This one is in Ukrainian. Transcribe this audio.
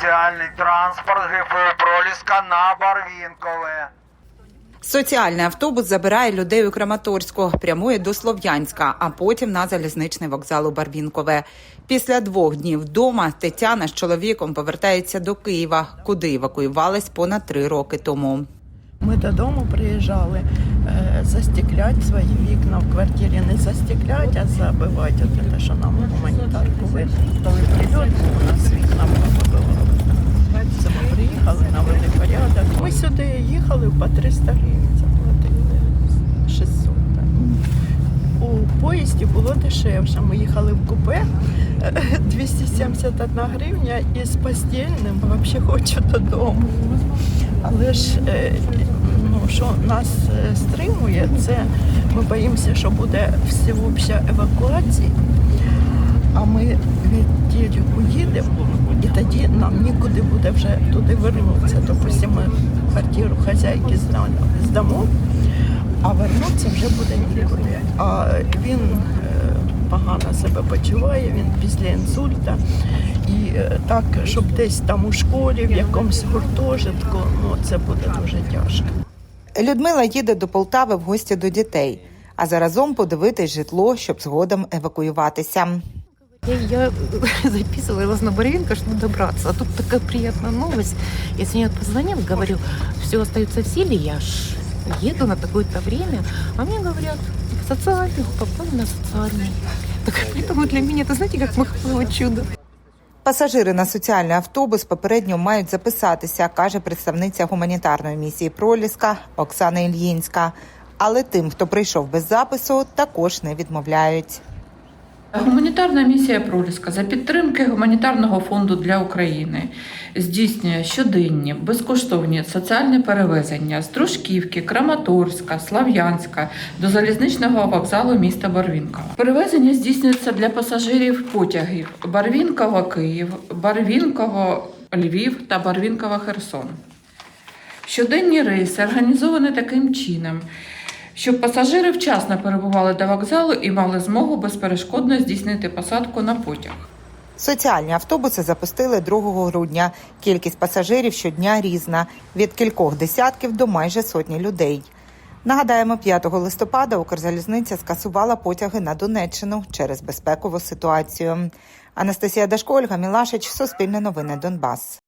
соціальний транспорт ГФУ Проліска на Барвінкове. Соціальний автобус забирає людей у Краматорську, прямує до Слов'янська, а потім на залізничний вокзал у Барвінкове. Після двох днів вдома Тетяна з чоловіком повертається до Києва, куди евакуювались понад три роки тому. Ми додому приїжджали е, застеклять свої вікна в квартирі, не застеклять, а забивати те, що нам гуманітарку видали. Прильот був, у нас вікна вибило. Це ми приїхали, навели порядок. Ми сюди їхали по 300 гривень заплатили. 600. так. У поїзді було дешевше. Ми їхали в купе е, 271 гривня і з постільним взагалі хочу додому. Але ж е, ну, що нас е, стримує, це ми боїмося, що буде всеобща евакуація, а ми відтіль уїдемо, і тоді нам нікуди буде вже туди вернутися. Допустимо, ми квартиру хазяйки здамо, а вернутися вже буде нікуди. А він е, погано себе почуває, він після інсульта. І е, так, щоб десь там у школі, в якомусь гуртожитку, ну це буде дуже тяжко. Людмила їде до Полтави в гості до дітей, а заразом подивитись житло, щоб згодом евакуюватися. Я, я записывалась на Барвинка, чтобы добраться. А тут такая приятная новость. Я сегодня позвонил, говорю, все остается в силе, я ж еду на такое-то время. А мне говорят, социальный, попали на социальный. Так поэтому для меня, это знаете, как маховое чудо. Пасажири на соціальний автобус попередньо мають записатися, каже представниця гуманітарної місії Проліска Оксана Ільїнська. Але тим, хто прийшов без запису, також не відмовляють. Гуманітарна місія Проліска за підтримки гуманітарного фонду для України здійснює щоденні безкоштовні соціальні перевезення з Дружківки, Краматорська, Слав'янська до залізничного вокзалу міста Барвінкова. Перевезення здійснюється для пасажирів потягів Барвінково Київ, Барвінково Львів та Барвінково Херсон. Щоденні рейси організовані таким чином, щоб пасажири вчасно перебували до вокзалу і мали змогу безперешкодно здійснити посадку на потяг. Соціальні автобуси запустили 2 грудня. Кількість пасажирів щодня різна від кількох десятків до майже сотні людей. Нагадаємо, 5 листопада Укрзалізниця скасувала потяги на Донеччину через безпекову ситуацію. Анастасія Дашко, Ольга Мілашич, Суспільне новини Донбас.